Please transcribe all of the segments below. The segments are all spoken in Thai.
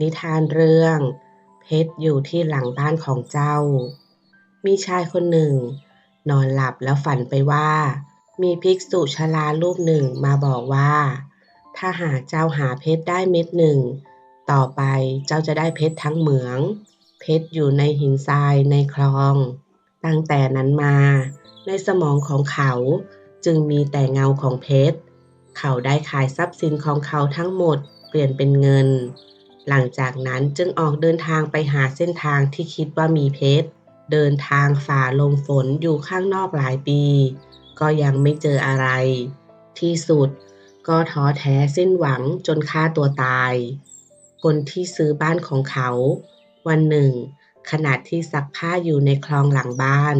นิทานเรื่อง เพชรอยู่ที่หลังบ้านของเจ้า มีชายคนหนึ่ง นอนหลับแล้วฝันไปว่า มีภิกษุชรารูปหนึ่งมาบอกว่า ถ้าหากเจ้าหาเพชรได้เม็ดหนึ่ง ต่อไปเจ้าจะได้เพชรทั้งเหมือง เพชรอยู่ในหินทรายในคลอง ตั้งแต่นั้นมา ในสมองของเขาจึงมีแต่เงาของเพชร เขาได้ขายทรัพย์สินของเขาทั้งหมดเปลี่ยนเป็นเงิน หลังจากนั้นจึงออกเดินทางไปหาเส้นทางที่คิดว่ามีเพชร เดินทางฝ่าลมฝนอยู่ข้างนอกหลายปี ก็ยังไม่เจออะไร ที่สุดก็ท้อแท้สิ้นหวังจนฆ่าตัวตาย คนที่ซื้อบ้านของเขา วันหนึ่ง ขณะที่ซักผ้าอยู่ในคลองหลังบ้าน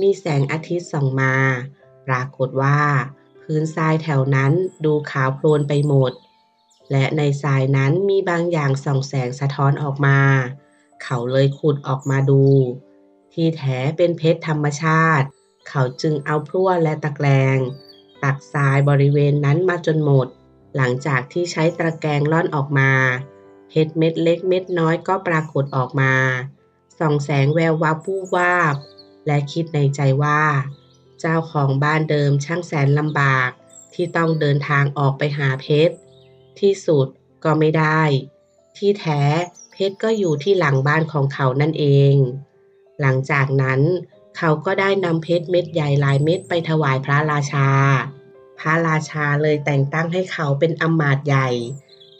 มีแสงอาทิตย์ส่องมา ปรากฏว่า พื้นทรายแถวนั้นดูขาวโพลนไปหมด และในทรายนั้นมีบางอย่างส่องแสงสะท้อนออกมา เขาเลยขุดออกมาดู ที่แท้เป็นเพชรธรรมชาติ เขาจึงเอาพลั่วและตะแกรงตักทรายบริเวณนั้นมาจนหมด หลังจากที่ใช้ตะแกรงล่อนออกมา เพชรเม็ดเล็กเม็ดน้อยก็ปรากฏออกมา ส่องแสงแวววาวผู้วาบ และคิดในใจว่า เจ้าของบ้านเดิมช่างแสนลำบาก ที่ต้องเดินทางออกไปหาเพชร ที่สุดก็ไม่ได้ ที่แท้เพชรก็อยู่ที่หลังบ้านของเขานั่นเอง หลังจากนั้นเขาก็ได้นำเพชรเม็ดใหญ่หลายเม็ดไปถวายพระราชา พระราชาเลยแต่งตั้งให้เขาเป็นอำมาตย์ใหญ่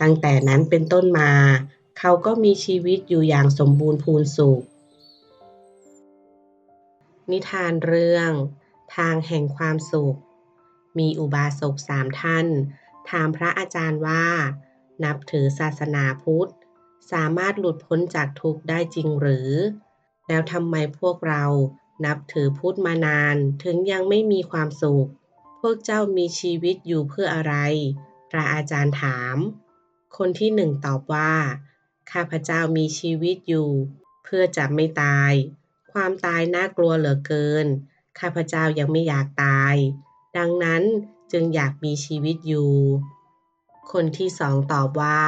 ตั้งแต่นั้นเป็นต้นมา เขาก็มีชีวิตอยู่อย่างสมบูรณ์พูนสุข นิทานเรื่อง ทางแห่งความสุข มีอุบาสกสามท่าน ถามพระอาจารย์ว่า นับถือศาสนาพุทธ สามารถหลุดพ้นจากทุกข์ได้จริงหรือ แล้วทำไมพวกเรานับถือพุทธมานานถึงยังไม่มีความสุข พวกเจ้ามีชีวิตอยู่เพื่ออะไร พระอาจารย์ถาม คนที่หนึ่งตอบว่า ข้าพเจ้ามีชีวิตอยู่ เพื่อจะไม่ตาย ความตายน่ากลัวเหลือเกิน ข้าพเจ้ายังไม่อยากตาย ดังนั้น จึงอยากมีชีวิตอยู่ คนที่สองตอบว่า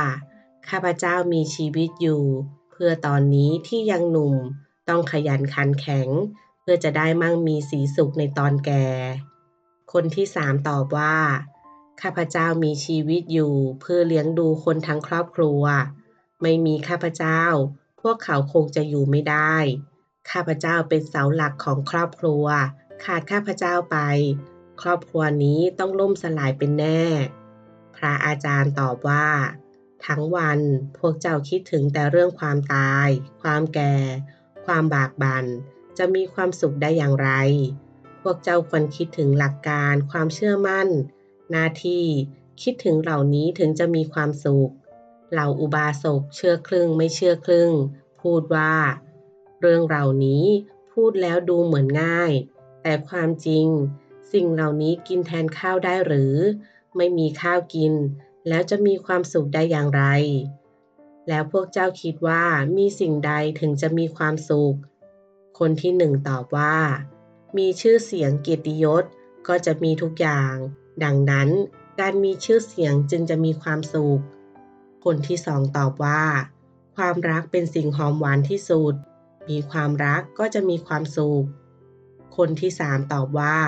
ข้าพเจ้ามีชีวิตอยู่ เพื่อตอนนี้ที่ยังหนุ่ม ต้องขยันขันแข็ง เพื่อจะได้มั่งมีสีสุขในตอนแก่ คนที่สามตอบว่า ข้าพเจ้ามีชีวิตอยู่ เพื่อเลี้ยงดูคนทั้งครอบครัว ไม่มีข้าพเจ้า พวกเขาคงจะอยู่ไม่ได้ ข้าพเจ้าเป็นเสาหลักของครอบครัว ขาดข้าพเจ้าไป ครอบครัวนี้ต้องล่มสลายเป็นแน่ พระอาจารย์ตอบว่า ทั้งวันพวกเจ้าคิดถึงแต่เรื่องความตาย ความแก่ ความบากบัน่น จะมีความสุขได้อย่างไร พวกเจ้าควรคิดถึงหลักการ ความเชื่อมั่น หน้าที่คิดถึงเหล่านี้ถึงจะมีความสุข เหล่าอุบาสกเชื่อครึ่งไม่เชื่อครึ่ง พูดว่า เรื่องเหล่านี้พูดแล้วดูเหมือนง่าย แต่ความจริง สิ่งเหล่านี้กินแทนข้าวได้หรือ ไม่มีข้าวกิน แล้วจะมีความสุขได้อย่างไร แล้วพวกเจ้าคิดว่ามีสิ่งใดถึงจะมีความสุข คนที่หนึ่งตอบว่า มีชื่อเสียงเกียรติยศก็จะมีทุกอย่าง ดังนั้นการมีชื่อเสียงจึงจะมีความสุข คนที่สองตอบว่า ความรักเป็นสิ่งหอมหวานที่สุด มีความรักก็จะมีความสุข คนที่สามตอบว่า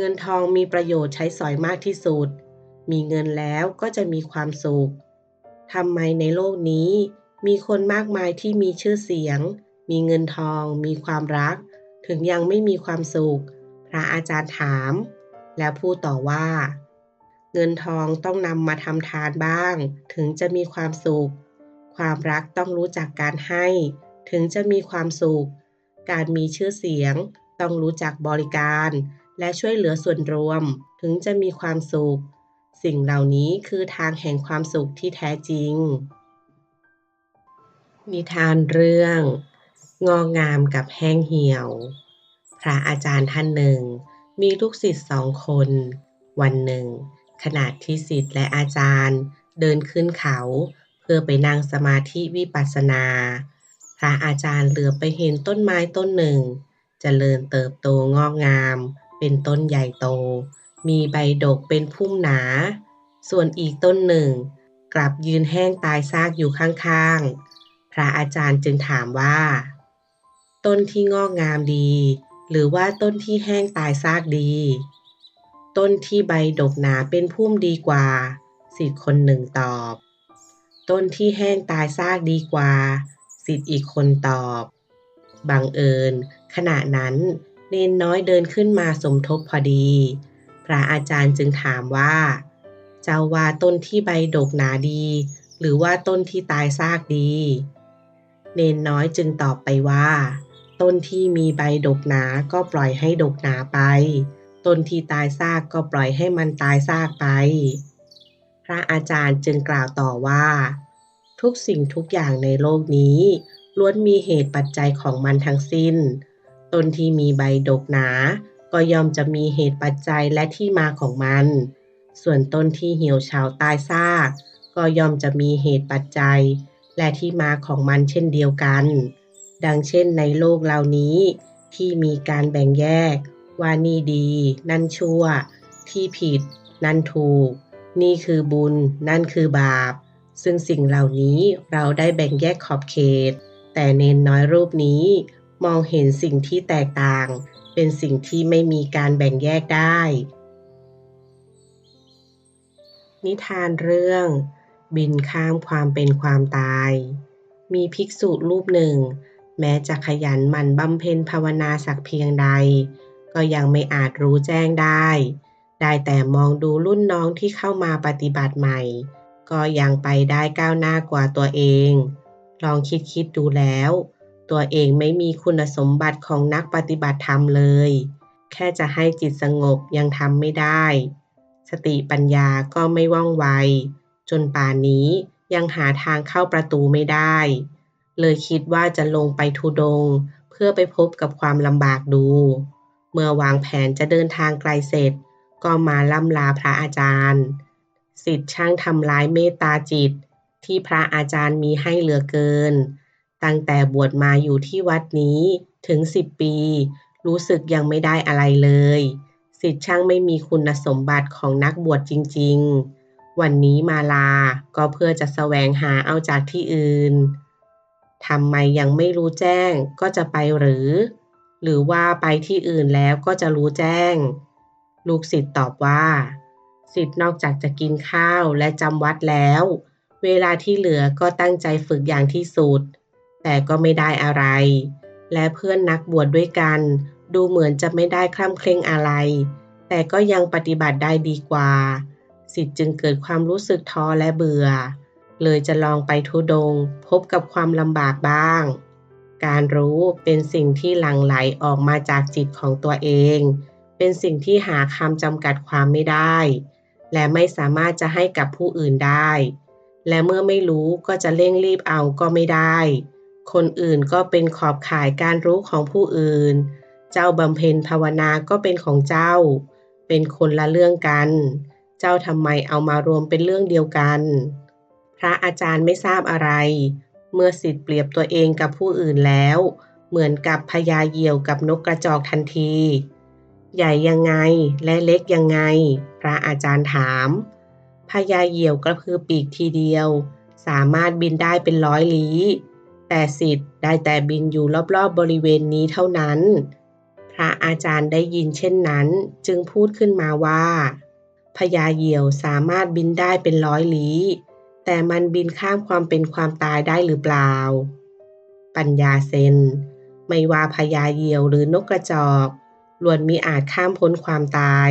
เงินทองมีประโยชน์ใช้สอยมากที่สุด มีเงินแล้วก็จะมีความสุขทำไมในโลกนี้ มีคนมากมายที่มีชื่อเสียง มีเงินทอง มีความรัก ถึงยังไม่มีความสุข พระอาจารย์ถาม แล้วพูดต่อว่า เงินทองต้องนำมาทำทานบ้าง ถึงจะมีความสุข ความรักต้องรู้จักการให้ ถึงจะมีความสุข การมีชื่อเสียง ต้องรู้จักบริการ และช่วยเหลือส่วนรวมถึงจะมีความสุข สิ่งเหล่านี้คือทางแห่งความสุขที่แท้จริง นิทานเรื่อง งอกงามกับแห้งเหี่ยว พระอาจารย์ท่านหนึ่ง มีลูกศิษย์สองคน วันหนึ่ง ขณะที่ศิษย์และอาจารย์เดินขึ้นเขาเพื่อไปนั่งสมาธิวิปัสสนา พระอาจารย์เหลือไปเห็นต้นไม้ต้นหนึ่งจเจริญเติบโตงอกงาม เป็นต้นใหญ่โต มีใบดกเป็นพุ่มหนา ส่วนอีกต้นหนึ่ง กลับยืนแห้งตายซากอยู่ข้างๆ พระอาจารย์จึงถามว่า ต้นที่งอกงามดี หรือว่าต้นที่แห้งตายซากดี ต้นที่ใบดกหนาเป็นพุ่มดีกว่าสิทธิ์คนหนึ่งตอบ ต้นที่แห้งตายซากดีกว่าสิทธิ์อีกคนตอบ บังเอิญ ขณะนั้น เนนน้อยเดินขึ้นมาสมทบพอดี พระอาจารย์จึงถามว่า เจ้าว่าต้นที่ใบดกหนาดี หรือว่าต้นที่ตายซากดี เนนน้อยจึงตอบไปว่า ต้นที่มีใบดกหนาก็ปล่อยให้ดกหนาไป ต้นที่ตายซากก็ปล่อยให้มันตายซากไป พระอาจารย์จึงกล่าวต่อว่า ทุกสิ่งทุกอย่างในโลกนี้ล้วนมีเหตุปัจจัยของมันทั้งสิ้น ต้นที่มีใบดกหนา ก็ย่อมจะมีเหตุปัจจัยและที่มาของมัน ส่วนต้นที่เหี่ยวเฉาตายซาก ก็ย่อมจะมีเหตุปัจจัย และที่มาของมันเช่นเดียวกัน ดังเช่นในโลกเหล่านี้ ที่มีการแบ่งแยก ว่านี่ดี นั่นชั่ว ที่ผิด นั่นถูก นี่คือบุญ นั่นคือบาป ซึ่งสิ่งเหล่านี้เราได้แบ่งแยกขอบเขต แต่เนนน้อยรูปนี้ มองเห็นสิ่งที่แตกต่าง เป็นสิ่งที่ไม่มีการแบ่งแยกได้ นิทานเรื่อง บินข้ามความเป็นความตาย มีภิกษุรูปหนึ่ง แม้จะขยันหมั่นบำเพ็ญภาวนาสักเพียงใด ก็ยังไม่อาจรู้แจ้งได้ ได้แต่มองดูรุ่นน้องที่เข้ามาปฏิบัติใหม่ ก็ยังไปได้ก้าวหน้ากว่าตัวเอง ลองคิดคิดดูแล้ว ตัวเองไม่มีคุณสมบัติของนักปฏิบัติธรรมเลย แค่จะให้จิตสงบยังทำไม่ได้ สติปัญญาก็ไม่ว่องไว จนป่านนี้ยังหาทางเข้าประตูไม่ได้ เลยคิดว่าจะลงไปทุดง เพื่อไปพบกับความลำบากดู เมื่อวางแผนจะเดินทางไกลเสร็จ ก็มาล่ำลาพระอาจารย์สิทธิ์ช่างทำร้ายเมตตาจิต ที่พระอาจารย์มีให้เหลือเกิน ตั้งแต่บวชมาอยู่ที่วัดนี้ถึงสิบปี รู้สึกยังไม่ได้อะไรเลย สิทธิ์ช่างไม่มีคุณสมบัติของนักบวชจริง ๆ วันนี้มาลาก็เพื่อจะแสวงหาเอาจากที่อื่นทำไมยังไม่รู้แจ้งก็จะไปหรือ หรือว่าไปที่อื่นแล้วก็จะรู้แจ้ง ลูกศิษย์ตอบว่าสิทธิ์นอกจากจะกินข้าวและจำวัดแล้ว เวลาที่เหลือก็ตั้งใจฝึกอย่างที่สุด แต่ก็ไม่ได้อะไร และเพื่อนนักบวชดด้วยกัน ดูเหมือนจะไม่ได้คล่ำเคร่งอะไร แต่ก็ยังปฏิบัติได้ดีกว่า สิทธิ์จึงเกิดความรู้สึกท้อและเบื่อ เลยจะลองไปทุดง พบกับความลำบากบ้าง การรู้เป็นสิ่งที่หลั่งไหลออกมาจากจิตของตัวเอง เป็นสิ่งที่หาคำจำกัดความไม่ได้ และไม่สามารถจะให้กับผู้อื่นได้และเมื่อไม่รู้ก็จะเร่งรีบเอาก็ไม่ได้ คนอื่นก็เป็นขอบข่ายการรู้ของผู้อื่น เจ้าบำเพ็ญภาวนาก็เป็นของเจ้า เป็นคนละเรื่องกัน เจ้าทำไมเอามารวมเป็นเรื่องเดียวกัน พระอาจารย์ไม่ทราบอะไร เมื่อสิทธิ์เปรียบตัวเองกับผู้อื่นแล้ว เหมือนกับพญาเหยี่ยวกับนกกระจอกทันที ใหญ่ยังไงและเล็กยังไง พระอาจารย์ถามพญาเหยี่ยวกระพือปีกทีเดียว สามารถบินได้เป็นร้อยลี้ แต่สิทธิ์ได้แต่บินอยู่รอบๆบบริเวณนี้เท่านั้น พระอาจารย์ได้ยินเช่นนั้นจึงพูดขึ้นมาว่าพญาเหยี่ยวสามารถบินได้เป็นร้อยลี้แต่มันบินข้ามความเป็นความตายได้หรือเปล่า ปัญญาเซน ไม่ว่าพญาเหยี่ยวหรือนกกระจอกล้วนมีอาจข้ามพ้นความตาย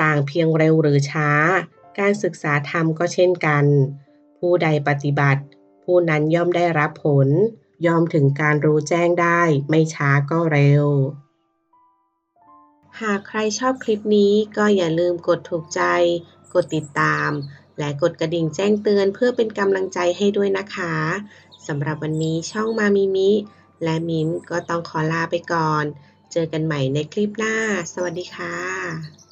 ต่างเพียงเร็วหรือช้า การศึกษาธรรมก็เช่นกัน ผู้ใดปฏิบัติ ผู้นั้นย่อมได้รับผล ย่อมถึงการรู้แจ้งได้ ไม่ช้าก็เร็ว หากใครชอบคลิปนี้ก็อย่าลืมกดถูกใจ กดติดตาม และกดกระดิ่งแจ้งเตือนเพื่อเป็นกำลังใจให้ด้วยนะคะสำหรับวันนี้ช่องมามิมิ และมิ้นก็ต้องขอลาไปก่อน เจอกันใหม่ในคลิปหน้า สวัสดีค่ะ